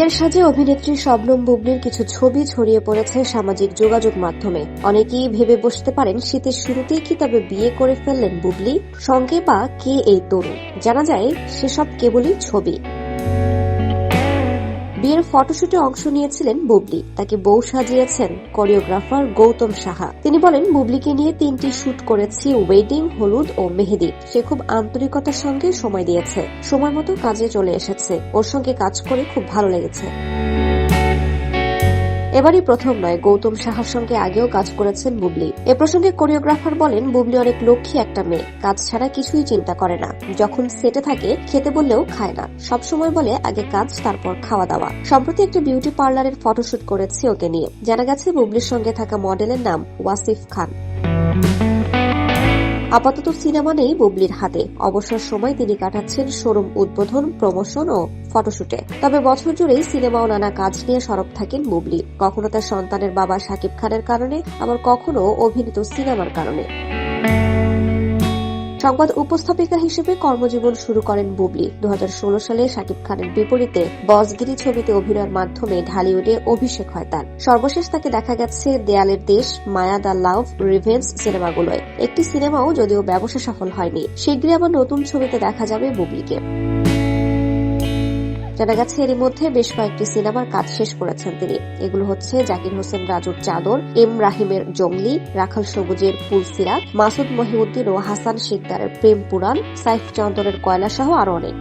মায়ের সাজে অভিনেত্রী শবনম বুবলির কিছু ছবি ছড়িয়ে পড়েছে সামাজিক যোগাযোগ মাধ্যমে। অনেকেই ভেবে বসতে পারেন শীতের শুরুতেই কি তবে বিয়ে করে ফেললেন বুবলি? সঙ্গে পা কে এই তরুণ? জানা যায়, সেসব কেবলই ছবি। বিয়ের ফটোশুটে অংশ নিয়েছিলেন বুবলি। তাকে বউ সাজিয়েছেন কোরিওগ্রাফার গৌতম সাহা। তিনি বলেন, বুবলিকে নিয়ে তিনটি শুট করেছি, ওয়েডিং, হলুদ ও মেহেদি। সে খুব আন্তরিকতার সঙ্গে সময় দিয়েছে। সময় মতো কাজে চলে এসেছে। ওর সঙ্গে কাজ করে খুব ভালো লেগেছে। এবারই প্রথম নয়, গৌতম সাহার সঙ্গে আগেও কাজ করেছেন বুবলি। এ প্রসঙ্গে কোরিওগ্রাফার বলেন, বুবলি অনেক লক্ষ্মী একটা মেয়ে, কাজ ছাড়া কিছুই চিন্তা করে না। যখন সেটে থাকে, খেতে বললেও খায় না। সব সময় বলে, আগে কাজ, তারপর খাওয়া দাওয়া সম্প্রতি একটি বিউটি পার্লারের ফটোশুট করেছে ওকে নিয়ে। জানা গেছে, বুবলির সঙ্গে থাকা মডেলের নাম ওয়াসিফ খান। আপাতত সিনেমা নেই বুবলির হাতে। অবসর সময় তিনি কাটাচ্ছেন শোরুম উদ্বোধন, প্রমোশন ও ফটোশুটে। তবে বছর জুড়েই সিনেমা ও নানা কাজ নিয়ে সরব থাকেন বুবলি। কখনো তার সন্তানের বাবা সাকিব খানের কারণে, আবার কখনো অভিনীত সিনেমার কারণে। সংবাদ উপস্থাপিকা হিসেবে কর্মজীবন শুরু করেন বুবলি। দু হাজার ষোলো সালে শাকিব খানের বিপরীতে বসগিরি ছবিতে অভিনয়ের মাধ্যমে ঢালিউডে অভিষেক হয় তার। সর্বশেষ তাকে দেখা গেছে দেয়ালের দেশ, মায়া দা লাভ রিভেন্স সিনেমাগুলোয়। একটি সিনেমাও যদিও ব্যবসা সফল হয়নি। শীঘ্রই আবার নতুন ছবিতে দেখা যাবে বুবলিকে। জানা গেছে, এরই মধ্যে বেশ কয়েকটি সিনেমার কাজ শেষ করেছেন তিনি। এগুলো হচ্ছে জাকির হোসেন, রাজুর চাদর, এম রাহিমের জঙ্গলি, রাখাল সবুজের পুলসিরা মাসুদ মহিউদ্দিন ও হাসান শিকদারের প্রেম পুরাণ, সাইফ চন্দনের কয়লা সহ আরও অনেক।